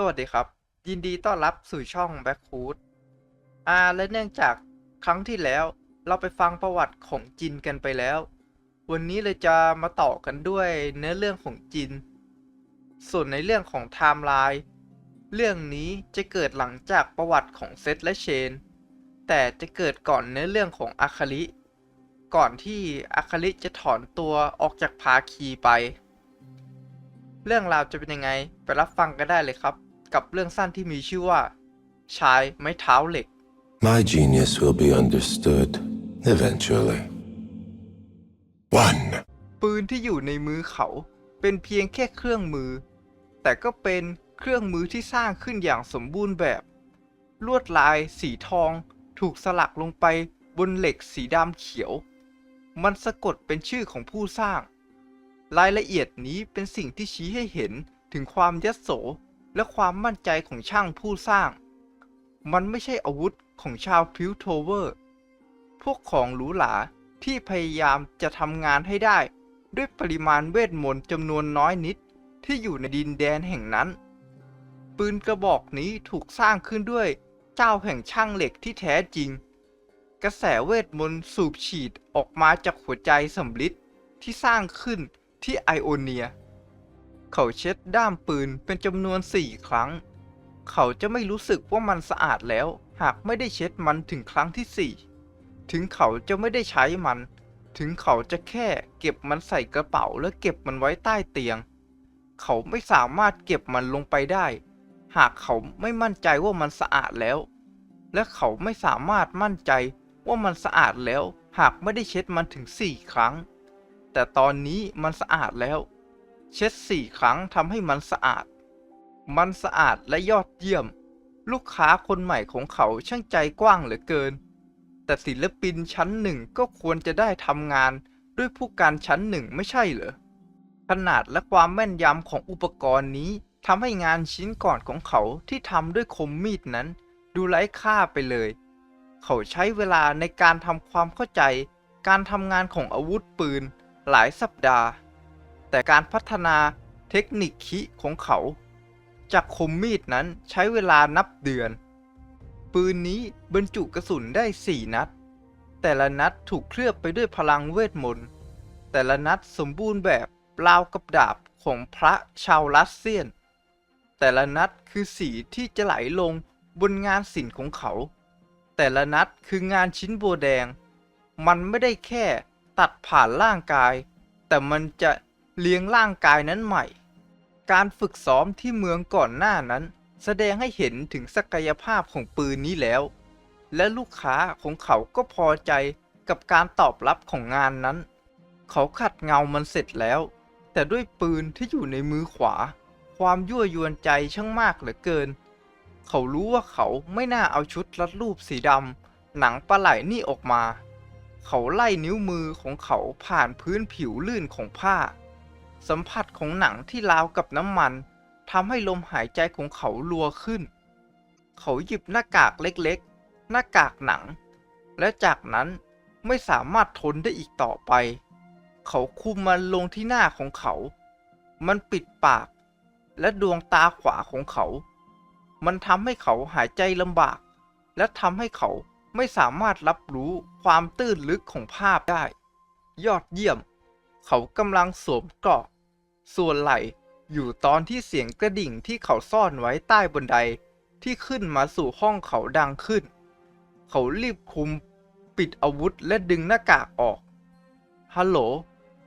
สวัสดีครับ ยินดีต้อนรับสู่ช่อง b a c k h o o d อ่าและเนื่องจากครั้งที่แล้วเราไปฟังประวัติของจินกันไปแล้ว วันนี้เลยจะมาต่อกันด้วยเนื้อเรื่องของจิน ส่วนในเรื่องของไทม์ไลน์เรื่องนี้จะเกิดหลังจากประวัติของเซธและเชน แต่จะเกิดก่อนเนื้อเรื่องของอาคาริ ก่อนที่อาคาริจะถอนตัวออกจากภาคีไป เรื่องราวจะเป็นยังไงไปรับฟังกันได้เลยครับ กับเรื่องสั้นที่มีชื่อว่า ชายไม้เท้าเหล็ก My genius will be understood eventually. One. ปืนที่อยู่ในมือเขา เป็นเพียงแค่เครื่องมือ แต่ก็เป็นเครื่องมือที่สร้างขึ้นอย่างสมบูรณ์แบบ ลวดลายสีทอง ถูกสลักลงไปบนเหล็กสีดำเขียว มันสะกดเป็นชื่อของผู้สร้าง รายละเอียดนี้เป็นสิ่งที่ชี้ให้เห็นถึงความยโส และความมั่นใจของช่างผู้สร้าง มันไม่ใช่อาวุธของชาวพิวโทเวอร์ พวกของหรูหราที่พยายามจะทำงานให้ได้ ด้วยปริมาณเวทมนต์จำนวนน้อยนิดที่อยู่ในดินแดนแห่งนั้น ปืนกระบอกนี้ถูกสร้างขึ้นด้วยเจ้าแห่งช่างเหล็กที่แท้จริง กระแสเวทมนต์สูบฉีดออกมาจากหัวใจสำลิดที่สร้างขึ้นที่ไอโอเนีย เขาเช็ดด้ามปืนเป็นจำนวนสี่ครั้ง เขาจะไม่รู้สึกว่ามันสะอาดแล้ว หากไม่ได้เช็ดมันถึงครั้งที่สี่ถึงเขาจะไม่ได้ใช้มัน ถึงเขาจะแค่เก็บมันใส่กระเป๋าแล้วเก็บมันไว้ใต้เตียง เขาไม่สามารถเก็บมันลงไปได้ หากเขาไม่มั่นใจว่ามันสะอาดแล้ว และเขาไม่สามารถมั่นใจว่ามันสะอาดแล้ว หากไม่ได้เช็ดมันถึงสี่ครั้ง แต่ตอนนี้มันสะอาดแล้ว เช็ดสี่ครั้งทำให้มันสะอาด มันสะอาดและยอดเยี่ยม ลูกค้าคนใหม่ของเขาช่างใจกว้างเหลือเกิน แต่ศิลปินชั้นหนึ่งก็ควรจะได้ทำงานด้วยผู้การชั้นหนึ่งไม่ใช่เหรอ ขนาดและความแม่นยำของอุปกรณ์นี้ทำให้งานชิ้นก่อนของเขาที่ทำด้วยคมมีดนั้น ดูไร้ค่าไปเลย เขาใช้เวลาในการทำความเข้าใจ การทำงานของอาวุธปืน หลายสัปดาห์ แต่การพัฒนาเทคนิคคิของเขาจากคมมีดนั้นใช้เวลานับเดือน ปืนนี้บรรจุกระสุนได้ 4 นัด แต่ละนัดถูกเคลือบไปด้วยพลังเวทมนต์ แต่ละนัดสมบูรณ์แบบราวกับดาบของพระชาวรัสเซียน แต่ละนัดคือสีที่จะไหลลงบนงานศิลป์ของเขา แต่ละนัดคืองานชิ้นโบวแดง มันไม่ได้แค่ตัดผ่านร่างกาย แต่มันจะ เลี้ยงร่างกายนั้นใหม่ การฝึกซ้อมที่เมืองก่อนหน้านั้น แสดงให้เห็นถึงศักยภาพของปืนนี้แล้ว และลูกค้าของเขาก็พอใจกับการตอบรับของงานนั้น เขาขัดเงามันเสร็จแล้ว แต่ด้วยปืนที่อยู่ในมือขวา ความยั่วยวนใจช่างมากเหลือเกิน เขารู้ว่าเขาไม่น่าเอาชุดรัดรูปสีดำหนังปลาไหลนี่ออกมา เขาไล่นิ้วมือของเขาผ่านพื้นผิวลื่นของผ้า สัมผัสของหนังที่ราวกับน้ำมันทำให้ลมหายใจของเขารัวขึ้น เขาหยิบหน้ากากเล็กๆ หน้ากากหนัง และจากนั้นไม่สามารถทนได้อีกต่อไป เขาคุมมันลงที่หน้าของเขา มันปิดปาก และดวงตาขวาของเขา มันทำให้เขาหายใจลำบาก และทำให้เขาไม่สามารถรับรู้ความตื้นลึกของภาพได้ ยอดเยี่ยม เขากำลังสวมเกราะ ส่วนไหล่อยู่ตอนที่เสียงกระดิ่งที่เขาซ่อนไว้ใต้บันไดที่ขึ้นมาสู่ห้องเขาดังขึ้น เขารีบคุมปิดอาวุธและดึงหน้ากากออก ฮัลโหล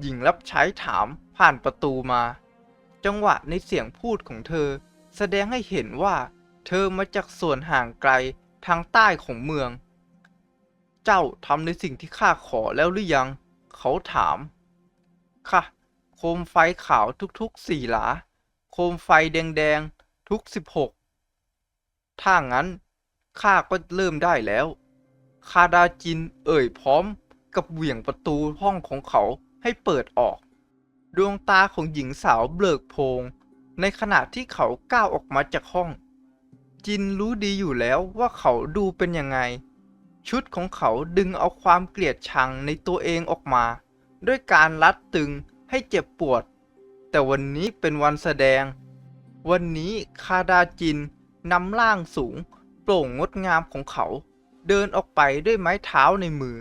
หญิงรับใช้ถามผ่านประตูมา จังหวะในเสียงพูดของเธอ แสดงให้เห็นว่า เธอมาจากส่วนห่างไกลทางใต้ของเมือง เจ้าทำในสิ่งที่ข้าขอแล้วหรือยัง เขาถาม ค่ะ โคมไฟขาวทุกๆสี่หลา โคมไฟแดงๆทุกสิบหกถ้างั้นข้าก็เริ่มได้แล้วคาดาจินเอ่ยพร้อมกับเหวี่ยงประตูห้องของเขาให้เปิดออก ดวงตาของหญิงสาวเบิกโพง ในขณะที่เขาก้าวออกมาจากห้อง จินรู้ดีอยู่แล้วว่าเขาดูเป็นยังไง ชุดของเขาดึงเอาความเกลียดชังในตัวเองออกมา ด้วยการรัดตึงให้เจ็บปวด แต่วันนี้เป็นวันแสดง วันนี้คาดาจินนำร่างสูง โปร่งงดงามของเขา เดินออกไปด้วยไม้เท้าในมือ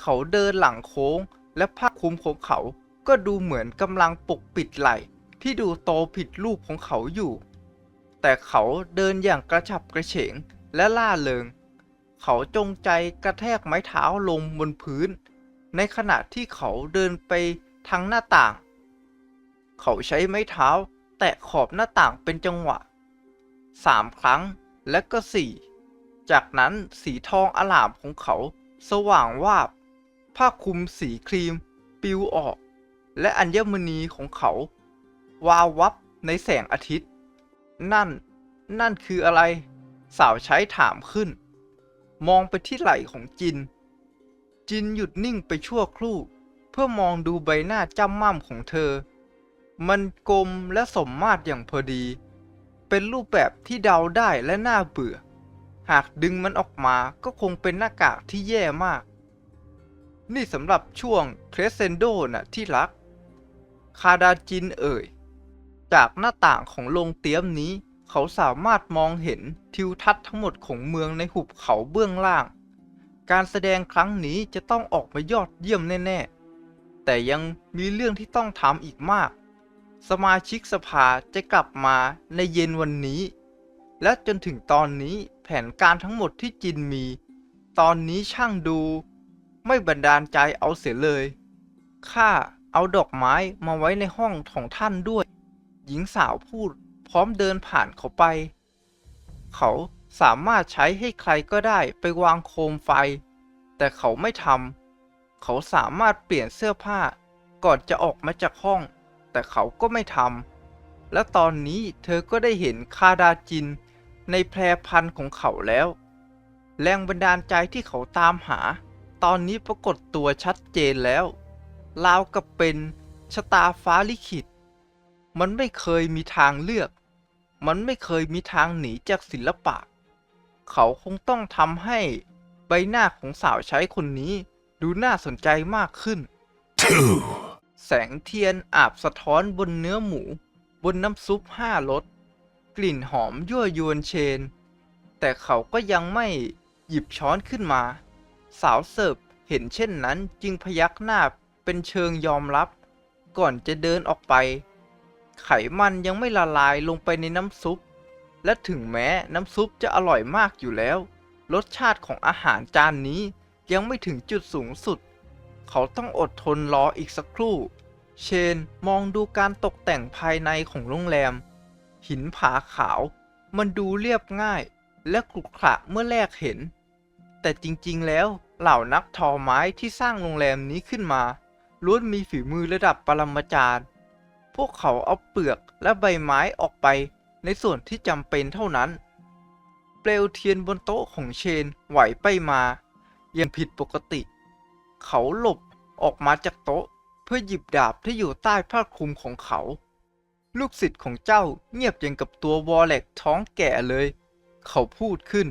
เขาเดินหลังโค้งและผ้าคลุมของเขาก็ดูเหมือนกำลังปกปิดไหล่ที่ดูโตผิดรูปของเขาอยู่ แต่เขาเดินอย่างกระฉับกระเฉงและล่าเริง เขาจงใจกระแทกไม้เท้าลงบนพื้น ในขณะที่เขาเดินไปทางหน้าต่าง เขาใช้ไม้เท้า แตะขอบหน้าต่างเป็นจังหวะสามครั้งและก็สี่จากนั้นสีทองอลามของเขาสว่างวาบ ผ้าคลุมสีครีมปลิวออก และอัญมณีของเขา วาววับในแสงอาทิตย์ นั่น นั่นคืออะไร สาวใช้ถามขึ้น มองไปที่ไหล่ของจิน จินหยุดนิ่งไปชั่วครู่ เพื่อมองดูใบหน้าจ้ำม่ำของเธอ มันกลมและสมมาตรอย่างพอดี เป็นรูปแบบที่เดาได้และน่าเบื่อ หากดึงมันออกมาก็คงเป็นหน้ากากที่แย่มาก นี่สำหรับช่วงเครสเซนโดน่ะที่รัก คาดาจินเอ่ย จากหน้าต่างของโรงเตี้ยมนี้ เขาสามารถมองเห็นทิวทัศน์ทั้งหมดของเมืองในหุบเขาเบื้องล่าง การแสดงครั้งนี้จะต้องออกมายอดเยี่ยมแน่ๆ แต่ยังมีเรื่องที่ต้องทำอีกมาก สมาชิกสภาจะกลับมาในเย็นวันนี้ และจนถึงตอนนี้แผนการทั้งหมดที่จินมี ตอนนี้ช่างดู ไม่บันดาลใจเอาเสียเลย ข้าเอาดอกไม้มาไว้ในห้องของท่านด้วย หญิงสาวพูดพร้อมเดินผ่านเขาไป เขา สามารถใช้ให้ใครก็ได้ไปวางโคมไฟ แต่เขาไม่ทำเขาสามารถเปลี่ยนเสื้อผ้า ก่อนจะออกมาจากห้อง แต่เขาก็ไม่ทำและตอนนี้เธอก็ได้เห็นคาดาจิน ในแพรพันของเขาแล้ว แรงบันดาลใจที่เขาตามหา ตอนนี้ปรากฏตัวชัดเจนแล้วราวกับเป็นชะตาฟ้าลิขิต มันไม่เคยมีทางเลือก มันไม่เคยมีทางหนีจากศิลปะ เขาคงต้องทำให้ใบหน้าของสาวใช้คนนี้ ดูน่าสนใจมากขึ้น Two. แสงเทียนอาบสะท้อนบนเนื้อหมู บนน้ำซุปห้ารสกลิ่นหอมยั่วยวนเชน แต่เขาก็ยังไม่หยิบช้อนขึ้นมา สาวเสิร์ฟเห็นเช่นนั้นจึงพยักหน้าเป็นเชิงยอมรับ ก่อนจะเดินออกไป ไขมันยังไม่ละลายลงไปในน้ำซุป และถึงแม้น้ำซุปจะอร่อยมากอยู่แล้ว รสชาติของอาหารจานนี้ยังไม่ถึงจุดสูงสุด เขาต้องอดทนรออีกสักครู่ เชนมองดูการตกแต่งภายในของโรงแรม หินผาขาว มันดูเรียบง่ายและขรุขระเมื่อแรกเห็น แต่จริงๆแล้วเหล่านักทอไม้ที่สร้างโรงแรมนี้ขึ้นมาล้วนมีฝีมือระดับปรมาจารย์ พวกเขาเอาเปลือกและใบไม้ออกไป ในส่วนที่จำเป็นเท่านั้น เปลวเทียนบนโต๊ะของเชนไหวไปมาย่างผิดปกติ เขาหลบออกมาจากโต๊ะเพื่อหยิบดาบที่อยู่ใต้ผ้าคลุมของเขา ลูกศิษย์ของเจ้าเงียบอย่างกับตัววอลเล็กท้องแก่เลย เขาพูดขึ้น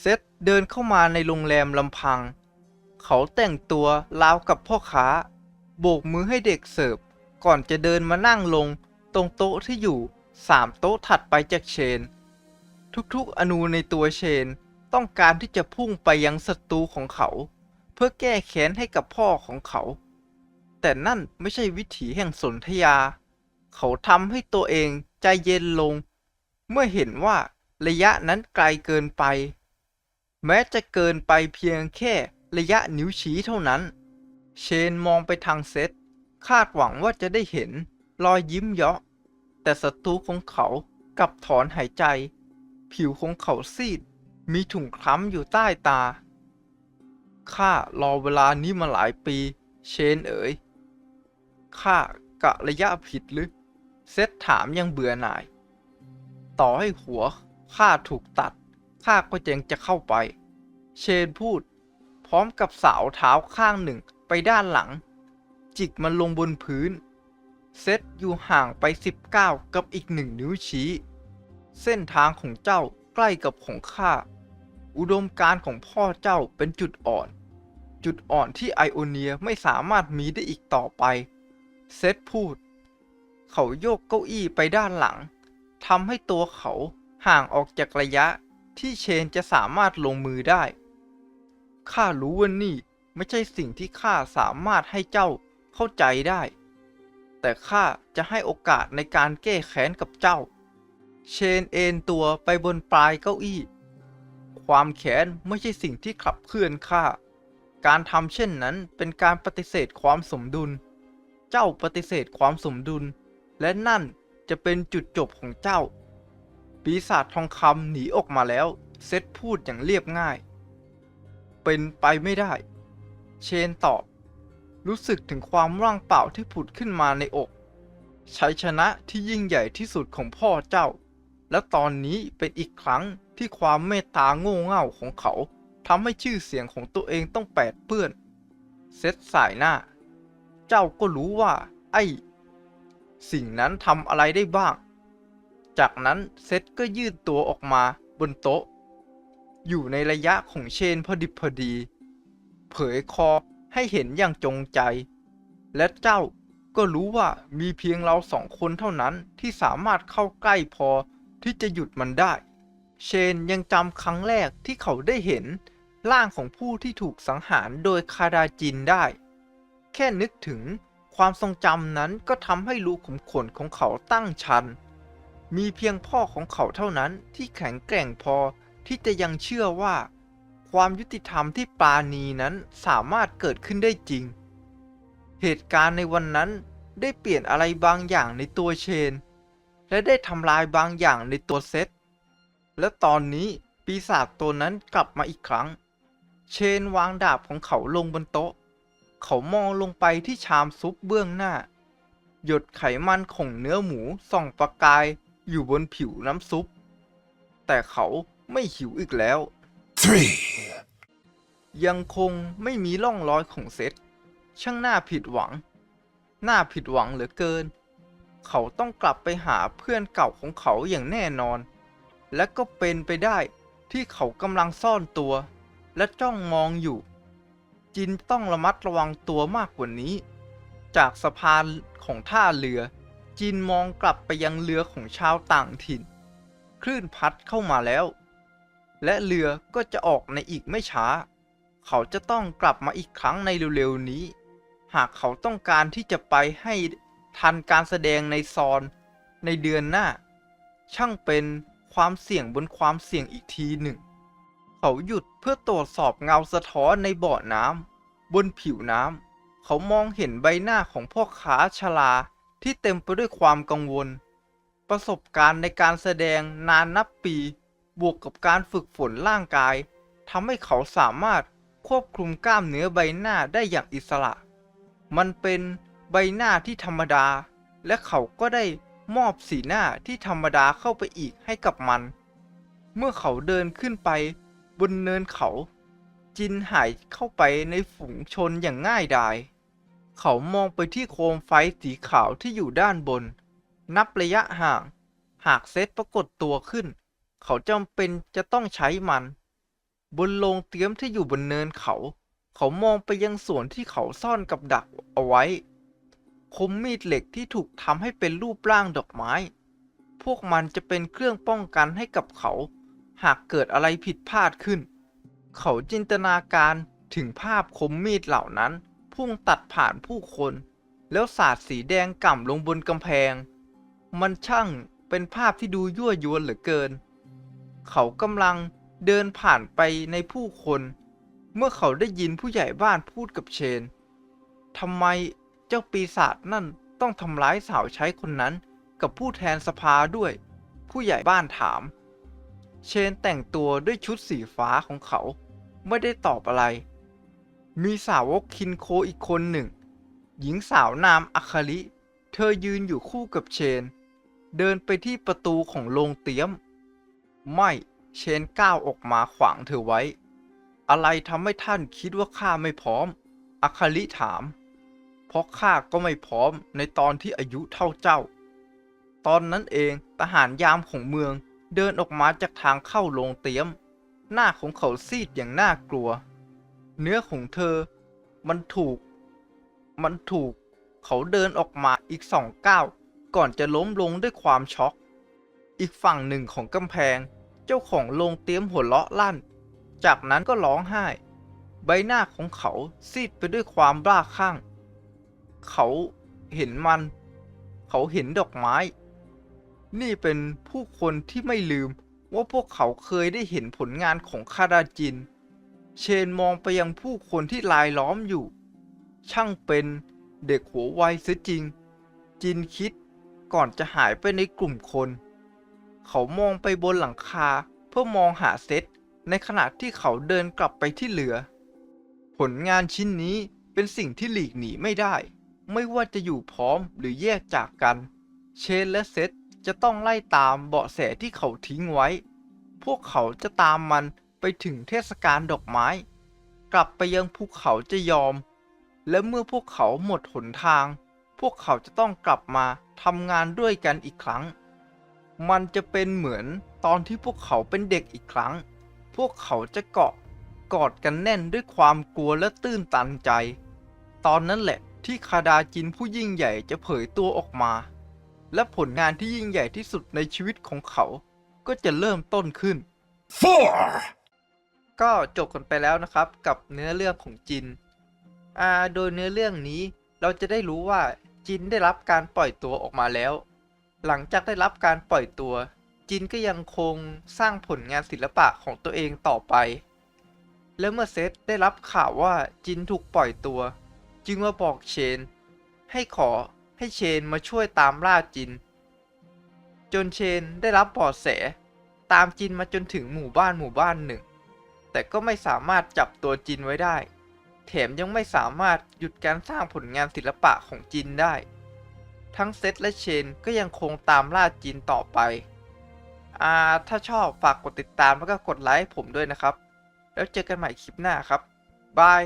เซธเดินเข้ามาในโรงแรมลำพัง เขาแต่งตัวราวกับพ่อค้า โบกมือให้เด็กเสิร์ฟก่อนจะเดินมานั่งลงตรงโต๊ะที่อยู่ สามโต๊ะถัดไปจากเชน ทุกๆ อนูในตัวเชนต้องการที่จะพุ่งไปยังศัตรูของเขา เพื่อแก้แค้นให้กับพ่อของเขา แต่นั่นไม่ใช่วิถีแห่งสนธยา เขาทำให้ตัวเองใจเย็นลง เมื่อเห็นว่าระยะนั้นไกลเกินไป แม้จะเกินไปเพียงแค่ระยะนิ้วชี้เท่านั้น เชนมองไปทางเซตคาดหวังว่าจะได้เห็นรอยยิ้มเยาะ แต่ศัตรูของเขากลับถอนหายใจ ผิวของเขาซีด มีถุงคล้ำอยู่ใต้ตา ข้ารอเวลานี้มาหลายปี เชนเอ๋ย ข้ากะระยะผิดหรือ เซตถามยังเบื่อหน่าย ต่อให้หัวข้าถูกตัด ข้าก็ยังจะเข้าไป เชนพูด พร้อมกับสาวเท้าข้างหนึ่งไปด้านหลัง จิกมันลงบนพื้น เซตอยู่ห่างไป 19 กับอีกหนึ่งนิ้วชี้ เส้นทางของเจ้าใกล้กับของข้า อุดมการของพ่อเจ้าเป็นจุดอ่อน จุดอ่อนที่ไอโอเนียไม่สามารถมีได้อีกต่อไป เซตพูด เขาโยกเก้าอี้ไปด้านหลังทำให้ตัวเขาห่างออกจากระยะที่เชนจะสามารถลงมือได้ ข้ารู้ว่านี่ไม่ใช่สิ่งที่ข้าสามารถให้เจ้าเข้าใจได้ แต่ข้าจะให้โอกาสในการแก้แค้นกับเจ้า เชนเอนตัวไปบนปลายเก้าอี้ ความแค้นไม่ใช่สิ่งที่ขับเคลื่อนข้า การทำเช่นนั้นเป็นการปฏิเสธความสมดุล เจ้าปฏิเสธความสมดุล และนั่นจะเป็นจุดจบของเจ้า ปีศาจทองคำหนีออกมาแล้ว เซตพูดอย่างเรียบง่าย เป็นไปไม่ได้ เชนตอบ รู้สึกถึงความว่างเปล่าที่ผุดขึ้นมาในอกชัยชนะที่ยิ่งใหญ่ที่สุดของพ่อเจ้า และตอนนี้เป็นอีกครั้งที่ความเมตตาโง่เง่าของเขาทำให้ชื่อเสียงของตัวเองต้องแปดเปื้อน เซตสายหน้า เจ้าก็รู้ว่า ไอ้ สิ่งนั้นทำอะไรได้บ้าง จากนั้นเซตก็ยืดตัวออกมาบนโต๊ะ อยู่ในระยะของเชนพอดิบพอดี เผยคอ ให้เห็นอย่างจงใจ และเจ้าก็รู้ว่ามีเพียงเราสองคนเท่านั้นที่สามารถเข้าใกล้พอที่จะหยุดมันได้ เชนยังจำครั้งแรกที่เขาได้เห็นร่างของผู้ที่ถูกสังหารโดยคาดาจินได้ แค่นึกถึงความทรงจำนั้นก็ทำให้รูขุมขนของเขาตั้งชัน มีเพียงพ่อของเขาเท่านั้นที่แข็งแกร่งพอที่จะยังเชื่อว่า ความยุติธรรมที่ปาณีนั้นสามารถเกิดขึ้นได้จริง เหตุการณ์ในวันนั้นได้เปลี่ยนอะไรบางอย่างในตัวเชน และได้ทำลายบางอย่างในตัวเซต และตอนนี้ปีศาจตัวนั้นกลับมาอีกครั้ง เชนวางดาบของเขาลงบนโต๊ะ เขามองลงไปที่ชามซุปเบื้องหน้า หยดไขมันของเนื้อหมูส่องประกายอยู่บนผิวน้ำซุป แต่เขาไม่หิวอีกแล้ว Three. ยังคงไม่มีร่องรอยของเซต ช่างน่าผิดหวัง น่าผิดหวังเหลือเกิน เขาต้องกลับไปหาเพื่อนเก่าของเขาอย่างแน่นอน และก็เป็นไปได้ที่เขากำลังซ่อนตัว และจ้องมองอยู่ จินต้องระมัดระวังตัวมากกว่านี้ จากสะพานของท่าเรือ จินมองกลับไปยังเรือของชาวต่างถิ่น คลื่นพัดเข้ามาแล้ว และเรือก็จะออกในอีกไม่ช้า เขาจะต้องกลับมาอีกครั้งในเร็วๆนี้ หากเขาต้องการที่จะไปให้ทันการแสดงในซอนในเดือนหน้า ช่างเป็นความเสี่ยงบนความเสี่ยงอีกทีหนึ่ง เขาหยุดเพื่อตรวจสอบเงาสะท้อนในบ่อน้ำบนผิวน้ำเขามองเห็นใบหน้าของพ่อค้าชราที่เต็มไปด้วยความกังวล ประสบการณ์ในการแสดงนานนับปี บวกกับการฝึกฝนร่างกายทำให้เขาสามารถควบคุมกล้ามเนื้อใบหน้าได้อย่างอิสระ มันเป็นใบหน้าที่ธรรมดา และเขาก็ได้มอบสีหน้าที่ธรรมดาเข้าไปอีกให้กับมัน เมื่อเขาเดินขึ้นไปบนเนินเขา จินหายเข้าไปในฝูงชนอย่างง่ายดาย เขามองไปที่โคมไฟสีขาวที่อยู่ด้านบน นับระยะห่าง หากเซตปรากฏตัวขึ้น เขาจำเป็นจะต้องใช้มัน บนโลงเตรียมที่อยู่บนเนินเขา เขามองไปยังส่วนที่เขาซ่อนกับดักเอาไว้ คมมีดเหล็กที่ถูกทำให้เป็นรูปร่างดอกไม้ พวกมันจะเป็นเครื่องป้องกันให้กับเขา หากเกิดอะไรผิดพลาดขึ้น เขาจินตนาการถึงภาพคมมีดเหล่านั้น พุ่งตัดผ่านผู้คน แล้วสาดสีแดงก่ำลงบนกำแพง มันช่างเป็นภาพที่ดูยั่วยวนเหลือเกิน เขากำลังเดินผ่านไปในผู้คน เมื่อเขาได้ยินผู้ใหญ่บ้านพูดกับเชนทำไมเจ้าปีศาจนั่นต้องทำร้ายสาวใช้คนนั้นกับผู้แทนสภาด้วย ผู้ใหญ่บ้านถาม เชนแต่งตัวด้วยชุดสีฟ้าของเขา ไม่ได้ตอบอะไร มีสาวกคินโคอีกคนหนึ่ง หญิงสาวนามอาคาริเธอยืนอยู่คู่กับเชน เดินไปที่ประตูของโรงเตี๊ยม ไม่เชนก้าวออกมาขวางเธอไว้ อะไรทำให้ท่านคิดว่าข้าไม่พร้อมอาคาริถาม เพราะข้าก็ไม่พร้อมในตอนที่อายุเท่าเจ้า ตอนนั้นเองทหารยามของเมืองเดินออกมาจากทางเข้าโรงเตี๊ยม หน้าของเขาซีดอย่างน่ากลัว เนื้อของเธอ มันถูก มันถูก เขาเดินออกมาอีกสองก้าวก่อนจะล้มลงด้วยความช็อก อีกฝั่งหนึ่งของกำแพง เจ้าของโรงเตรียมหัวเราะลั่น จากนั้นก็ร้องไห้ ใบหน้าของเขาซีดไปด้วยความบ้าคลั่ง เขาเห็นมัน เขาเห็นดอกไม้ นี่เป็นผู้คนที่ไม่ลืมว่าพวกเขาเคยได้เห็นผลงานของคาราจิน เชนมองไปยังผู้คนที่ลายล้อมอยู่ ช่างเป็นเด็กหัวไวเสียจริง จินคิดก่อนจะหายไปในกลุ่มคน เขามองไปบนหลังคาเพื่อมองหาเซตในขณะที่เขาเดินกลับไปที่เรือ ผลงานชิ้นนี้เป็นสิ่งที่หลีกหนีไม่ได้ ไม่ว่าจะอยู่พร้อมหรือแยกจากกัน เชนและเซตจะต้องไล่ตามเบาะแสที่เขาทิ้งไว้ พวกเขาจะตามมันไปถึงเทศกาลดอกไม้ กลับไปยังภูเขาจะยอม และเมื่อพวกเขาหมดหนทาง พวกเขาจะต้องกลับมาทำงานด้วยกันอีกครั้ง มันจะเป็นเหมือนตอนที่พวกเขาเป็นเด็กอีกครั้ง พวกเขาจะเกาะกอดกันแน่นด้วยความกลัวและตื้นตันใจ ตอนนั้นแหละที่คาดาจินผู้ยิ่งใหญ่จะเผยตัวออกมา และผลงานที่ยิ่งใหญ่ที่สุดในชีวิตของเขา ก็จะเริ่มต้นขึ้น Four! ก็จบกันไปแล้วนะครับกับเนื้อเรื่องของจิน อ่า โดยเนื้อเรื่องนี้เราจะได้รู้ว่าจินได้รับการปล่อยตัวออกมาแล้ว หลังจากได้รับการปล่อยตัว จินก็ยังคงสร้างผลงานศิลปะของตัวเองต่อไป และเมื่อเซธได้รับข่าวว่าจินถูกปล่อยตัว จึงมาบอกเชน ให้ขอให้เชนมาช่วยตามล่าจิน จนเชนได้รับบาะแส ตามจินมาจนถึงหมู่บ้านหมู่บ้านหนึ่ง แต่ก็ไม่สามารถจับตัวจินไว้ได้ แถมยังไม่สามารถหยุดการสร้างผลงานศิลปะของจินได้ ทั้งเซตและเชนก็ยังคงตามล่าจีนต่อไป อ่า ถ้าชอบฝากกดติดตามแล้วก็กดไลค์ผมด้วยนะครับ แล้วเจอกันใหม่คลิปหน้าครับ บาย